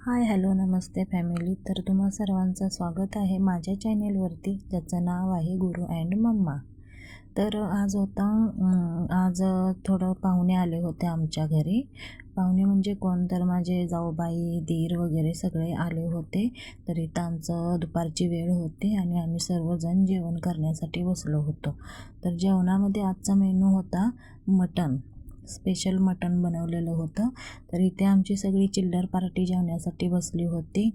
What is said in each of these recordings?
Hi hello नमस्ते family. तर तुम्हा सर्वांचं स्वागत आहे माझ्या चॅनेलवरती ज्याचं नाव आहे गुरु अँड मम्मा. तर आज होता आज थोडं पाहुणे आले होते आमच्या घरी. पाहुणे म्हणजे कोण? तर माझे जाऊबाई दीर वगैरे सगळे आले होते. तर इथं आमचं दुपारची वेळ होती आणि आम्ही सर्वजण जेवण करण्यासाठी बसलो होतो. तर जेवणामध्ये आजचा मेनू होता मटण. स्पेशल मटण बनवलेलं होतं. तर इथे आमची सगळी चिल्लर पार्टी जेवण्यासाठी बसली होती.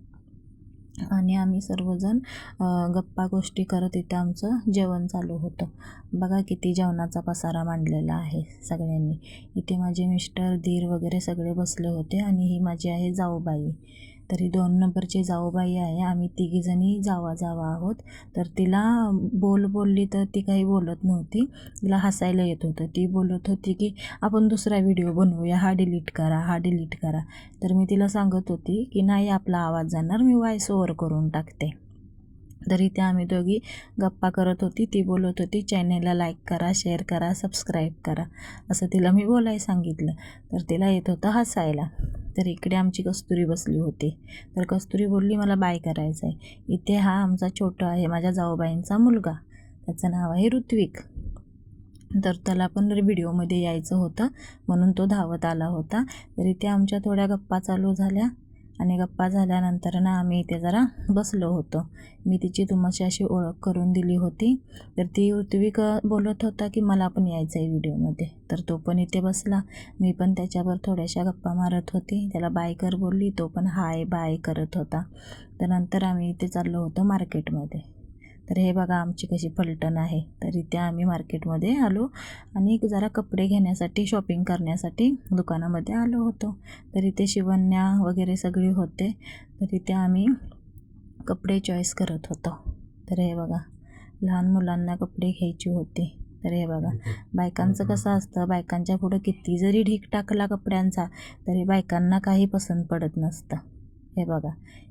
आणि आम्ही सर्वजण गप्पा गोष्टी करत इथं आमचं जेवण चालू होतं. बघा किती जेवणाचा पसारा मांडलेला आहे सगळ्यांनी. इथे माझे मिस्टर धीर वगैरे सगळे बसले होते आणि ही माझी आहे जाऊबाई. तरी दोन नंबरची जाऊबाई आहे. आम्ही तिघीजणी जावा जावा आहोत. तर तिला बोल बोलली तर ती काही बोलत नव्हती. तिला हसायला येत होतं. ती बोलत होती की आपण दुसरा व्हिडिओ बनवूया. हा डिलीट करा हा डिलीट करा. तर मी तिला सांगत होती की नाही आपला आवाज जाणार. मी वॉइस ओवर करून टाकते. तर इथे आम्ही दोघी गप्पा करत होती. ती बोलत होती चॅनेलला लाईक करा शेअर करा सबस्क्राईब करा. असं तिला मी बोलायला सांगितलं. तर तिला येत होतं हसायला. तर इकडे आमची कस्तुरी बसली होती. तर कस्तुरी बोलली मला बाय करायचं आहे इथे हा आमचा छोटा आहे माझ्या जाऊबाईंचा मुलगा. त्याचं नाव आहे ऋत्विक. तर त्याला पण व्हिडिओमध्ये यायचं होतं. म्हणून तो धावत आला होता. तर इथे आमच्या थोड्या गप्पा चालू झाल्या. आणि गप्पा झाल्यानंतर ना आम्ही इथे जरा बसलो होतो. मी तिची तुमची अशी ओळख करून दिली होती. तर ती ऋत्विक बोलत होता की मला पण यायचं आहे व्हिडिओमध्ये. तर तो पण इथे बसला. मी पण त्याच्यावर थोड्याशा गप्पा मारत होती. त्याला बाय कर बोलली तो पण हाय बाय करत होता. तर नंतर आम्ही इथे चाललो होतो मार्केटमध्ये. तर हे बघा आमची कशी पलटण आहे. तर इथे आम्ही मार्केटमध्ये आलो आणि जरा कपडे घेण्यासाठी शॉपिंग करण्यासाठी दुकानामध्ये आलो होतो. तर इथे शिवण्या वगैरे सगळी होते. तर इथे आम्ही कपडे चॉईस करत होतो. तर हे बघा लहान मुलांना कपडे घ्यायची होती. तर हे बघा बायकांचं कसं असतं बायकांच्या पुढं किती जरी ढीक टाकला कपड्यांचा तरी बायकांना काही पसंत पडत नसतं. हे बघा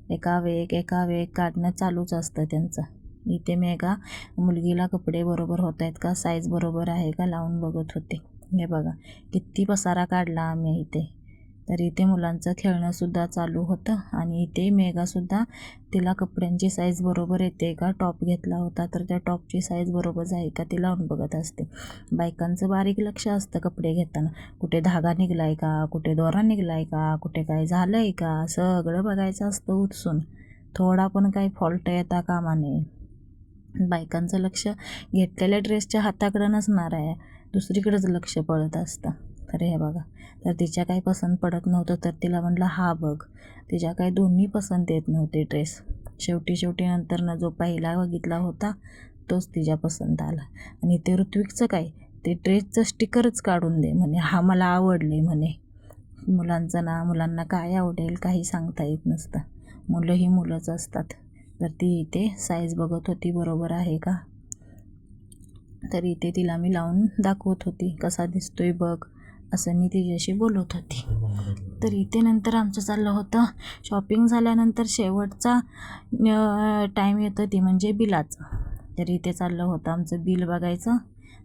एका वेग एका वेग काढणं चालूच असतं त्यांचं. इथे मी एका मुलगीला कपडे बरोबर होत आहेत का? साईज बरोबर आहे का? लावून बघत होते. हे बघा किती पसारा काढला आम्ही इथे. तर इथे मुलांचं खेळणंसुद्धा चालू होतं आणि इथे मेघासुद्धा तिला कपड्यांची साईज बरोबर येते का? टॉप घेतला होता तर त्या टॉपची साईज बरोबर आहे का? ती लावून बघत असते. बायकांचं बारीक लक्ष असतं कपडे घेताना. कुठे धागा निघला आहे का? कुठे दोरा निघला आहे का? कुठे काय झालं आहे का? सगळं बघायचं असतं उत्सून थोडा पण काही फॉल्ट येता कामा नये. बायकांचं लक्ष घेतलेल्या ड्रेसच्या हाताकडं नसणार आहे. दुसरीकडंच लक्ष पडत असतं. तर हे बघा. तर तिच्या काही पसंत पडत नव्हतं तर तिला म्हटलं हा बघ. तिच्या काही दोन्ही पसंत येत नव्हते ड्रेस. शेवटी शेवटी नंतरनं जो पहिला बघितला होता तोच तिच्या पसंत आला. आणि ते ऋत्विकचं काय? ते ड्रेसचं स्टिकरच काढून दे म्हणे. हा मला आवडले म्हणे. मुलांचं ना मुलांना काय आवडेल काही सांगता येत नसतं. मुलं ही मुलंच असतात. तर ती इथे साईज बघत होती बरोबर आहे का? तर इथे तिला मी लावून दाखवत होती कसा दिसतोय बघ असं मी तिच्याशी बोलत होती. तर इथे नंतर आमचं चाललं होतं. शॉपिंग झाल्यानंतर शेवटचा टाईम येतो ती म्हणजे बिलाचं. तर इथे चाललं होतं आमचं बिल बघायचं.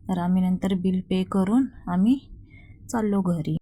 तर आम्ही नंतर बिल पे करून आम्ही चाललो घरी.